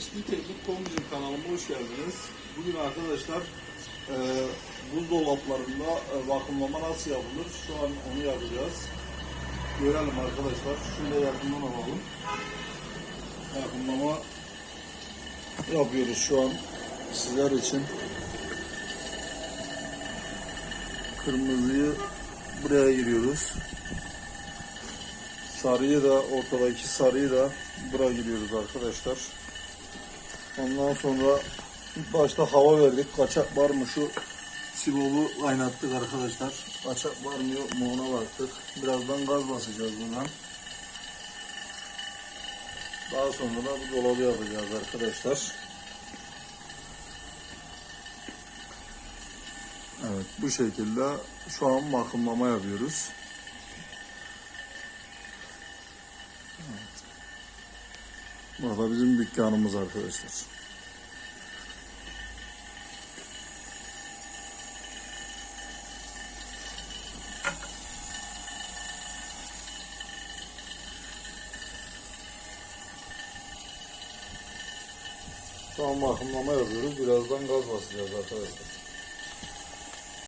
Eski Teknik Kombicim kanalıma hoş geldiniz. Bugün arkadaşlar e, buzdolaplarında e, vakumlama nasıl yapılır? Şu an onu yapacağız. Görelim arkadaşlar. Şöyle yakından alalım. Vakumlama yapıyoruz şu an sizler için. Kırmızıyı buraya giriyoruz. Sarıyı da ortadaki sarıyı da buraya giriyoruz arkadaşlar. Ondan sonra ilk başta hava verdik. Kaçak var mı şu sibobu kaynattık arkadaşlar. Kaçak var mı yok mu ona baktık. Birazdan gaz basacağız buradan. Daha sonra da bu dolabı yapacağız arkadaşlar. Evet bu şekilde şu an vakumlama yapıyoruz. Burada bizim dükkanımız arkadaşlar. Şu an vakumlama yapıyoruz. Birazdan gaz basacağız arkadaşlar.